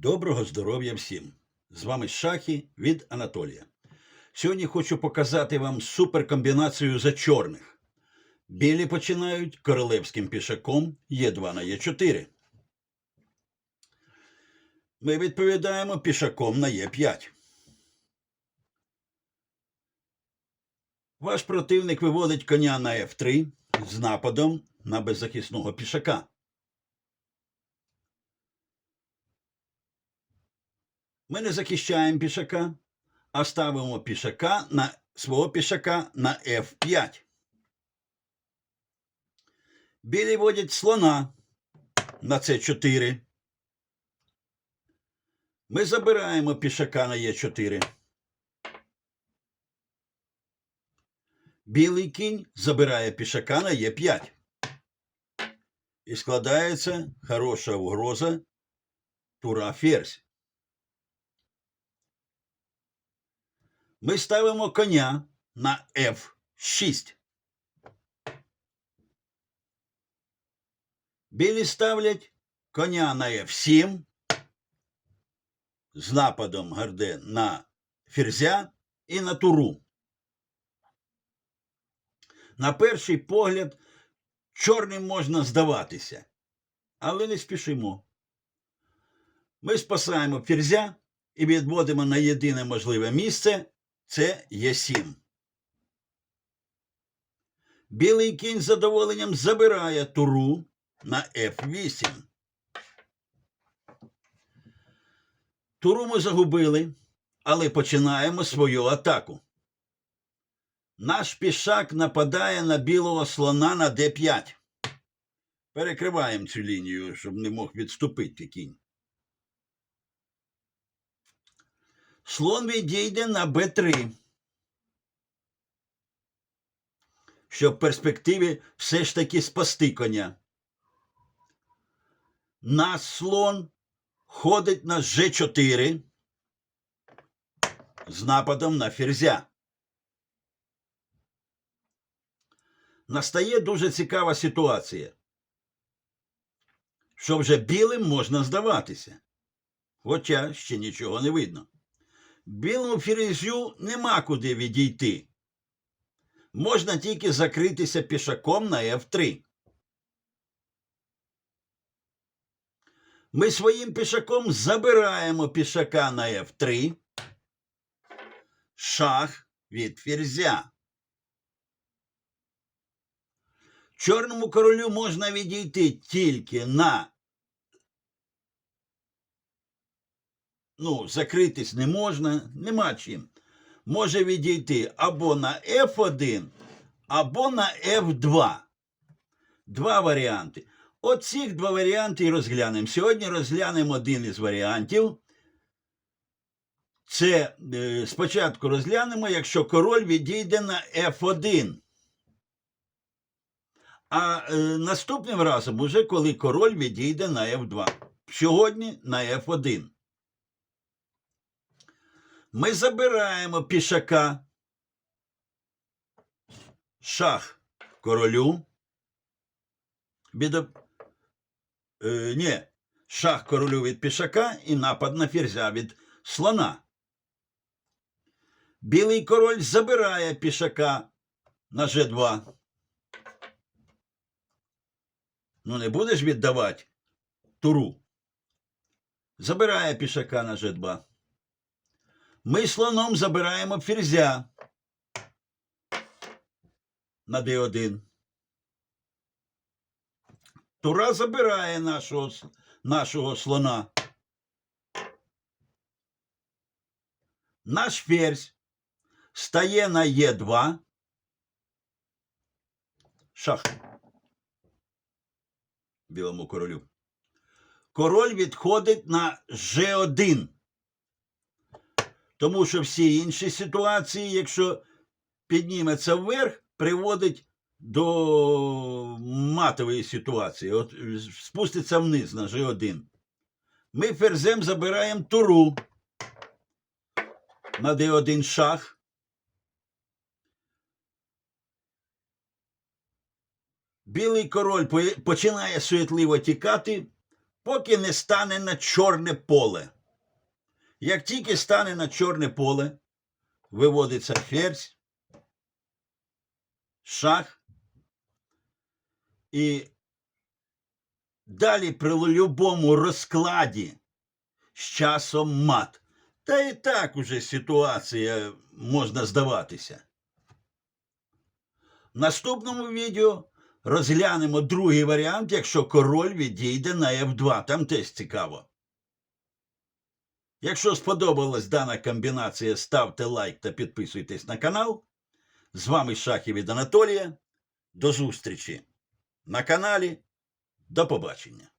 Доброго здоров'я всім! З вами Шахи від Анатолія. Сьогодні хочу показати вам суперкомбінацію за чорних. Білі починають королевським пішаком Е2 на Е4. Ми відповідаємо пішаком на Е5. Ваш противник виводить коня на F3 з нападом на беззахисного пішака. Ми не захищаємо пішака, а ставимо пішака на свого пішака на F5. Білі водять слона на С4. Ми забираємо пішака на Е4. Білий кінь забирає пішака на Е5. І складається хороша угроза тура ферзь. Ми ставимо коня на F6. Білі ставлять коня на F7 з нападом Гарде на ферзя і на туру. На перший погляд, чорним можна здаватися, але не спішимо. Ми спасаємо ферзя і відводимо на єдине можливе місце це Є7. Білий кінь з задоволенням забирає туру на F8. Туру ми загубили, але починаємо свою атаку. Наш пішак нападає на білого слона на d5. Перекриваємо цю лінію, щоб не мог відступити кінь. Слон відійде на Б3. Щоб в перспективі все ж таки спасти коня. Наш слон ходить на Ж4 з нападом на ферзя. Настає дуже цікава ситуація, що вже білим можна здаватися, хоча ще нічого не видно. Білому ферзю нема куди відійти. Можна тільки закритися пішаком на F3. Ми своїм пішаком забираємо пішака на F3. Шах від ферзя. Чорному королю можна відійти тільки на ну, закритись не можна, нема чим. Може відійти або на F1, або на F2. Два варіанти. Оці два варіанти і розглянемо. Сьогодні розглянемо один із варіантів. Це е, спочатку розглянемо, якщо король відійде на F1. А е, наступним разом, уже коли король відійде на F2. Сьогодні на F1. Ми забираємо пішака. Шах королю. Від... Е, ні, шах королю від пішака і напад на ферзя від слона. Білий король забирає пішака на G2. Ну, не будеш віддавати туру. Забирає пішака на G2. Ми слоном забираємо ферзя на d1. Тура забирає нашого, нашого слона. Наш ферзь стає на Е2. Шах. Білому королю. Король відходить на G1. Тому що всі інші ситуації, якщо підніметься вверх, приводить до матової ситуації. От е, спуститься вниз на G1. Ми ферзем забираємо туру на D1 шах. Білий король починає суетливо тікати, поки не стане на чорне поле. Як тільки стане на чорне поле, виводиться ферзь, шах, і далі при будь-якому розкладі з часом мат. Та і так уже ситуація можна здаватися. В наступному відео розглянемо другий варіант, якщо король відійде на F2. Там теж цікаво. Якщо сподобалась дана комбінація, ставте лайк та підписуйтесь на канал. З вами Шахів від Анатолія. До зустрічі на каналі. До побачення.